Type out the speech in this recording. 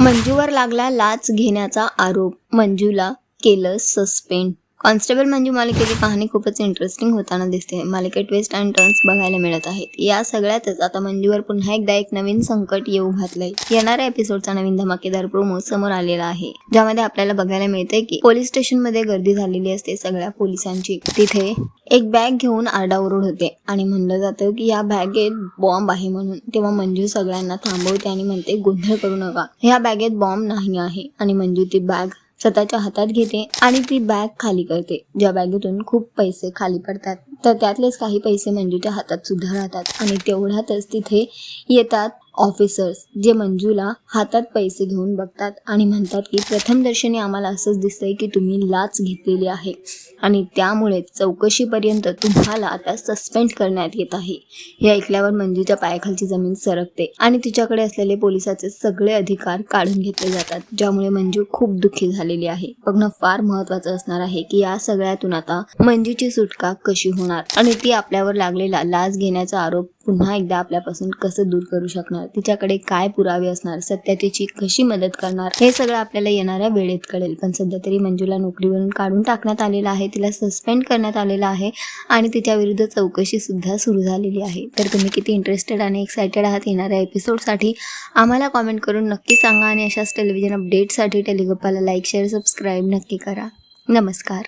मंजूवर लागला लाच घेण्याचा आरोप. मंजूला केलं सस्पेंड. कॉन्स्टेबल मंजू मालिकेची कहाणी खूपच इंटरेस्टिंग होताना दिसते. मालिकेत ट्विस्ट अँड टर्न्स बघायला मिळत आहेत. या सगळ्यातच आता मंजूवर पुन्हा एकदा एक नवीन संकट येऊ घातलंय. येणाऱ्या एपिसोडचा नवीन धमाकेदार प्रोमो समोर आलेला आहे. ज्यामध्ये आपल्याला बघायला मिळतंय की पोलीस स्टेशनमध्ये गर्दी झालेली असते सगळ्या पोलिसांची. तिथे एक बॅग घेऊन आरडाओरड होते. आणि म्हणलं जातं की या बॅगेत बॉम्ब आहे म्हणून. तेव्हा मंजू सगळ्यांना थांबवते आणि म्हणते गोंधळ करू नका. ह्या बॅगेत बॉम्ब नाही आहे. आणि मंजू ती बॅग स्वतःच्या हातात घेते आणि ती बॅग खाली करते. ज्या बॅगेतून खूप पैसे खाली पडतात. तर त्यातलेच काही पैसे मंजूच्या हातात सुद्धा राहतात. आणि तेवढ्यातच तिथे येतात ऑफिसर्स जे मंजूला हातात पैसे घेऊन बघतात आणि म्हणतात की प्रथमदर्शनी आम्हाला असंच दिसतंय की तुम्ही लाच घेतलेली आहे. आणि त्यामुळे चौकशीपर्यंत तुम्हाला आता सस्पेंड करण्यात येत आहे. हे ऐकल्यावर मंजूच्या पायाखालची जमीन सरकते आणि तिच्याकडे असलेले पोलिसाचे सगळे अधिकार काढून घेतले जातात ज्यामुळे मंजू खूप दुःखी झालेली आहे. बघणं फार महत्वाचं असणार आहे की या सगळ्यातून आता मंजूची सुटका कशी होणार? आणि ती आपल्यावर लागलेला लाच घेण्याचा आरोप पुन्हा एकदा आपल्यापासून कसं दूर करू शकणार? तिच्याकडे काय पुरावे असणार? सत्य तिची कशी मदत करणार? हे सगळं आपल्याला येणाऱ्या वेळेत कळेल. पण सध्या तरी मंजूला नोकरीवरून काढून टाकण्यात आलेलं आहे. तिला सस्पेंड करण्यात आलेलं आहे आणि तिच्या विरुद्ध चौकशी सुद्धा सुरू झालेली आहे. तर तुम्ही किती इंटरेस्टेड आणि एक्सायटेड आहात येणाऱ्या एपिसोडसाठी आम्हाला कॉमेंट करून नक्की सांगा आणि अशाच टेलिव्हिजन अपडेटसाठी टेलिगप्पाला लाईक शेअर सबस्क्राईब नक्की करा. नमस्कार.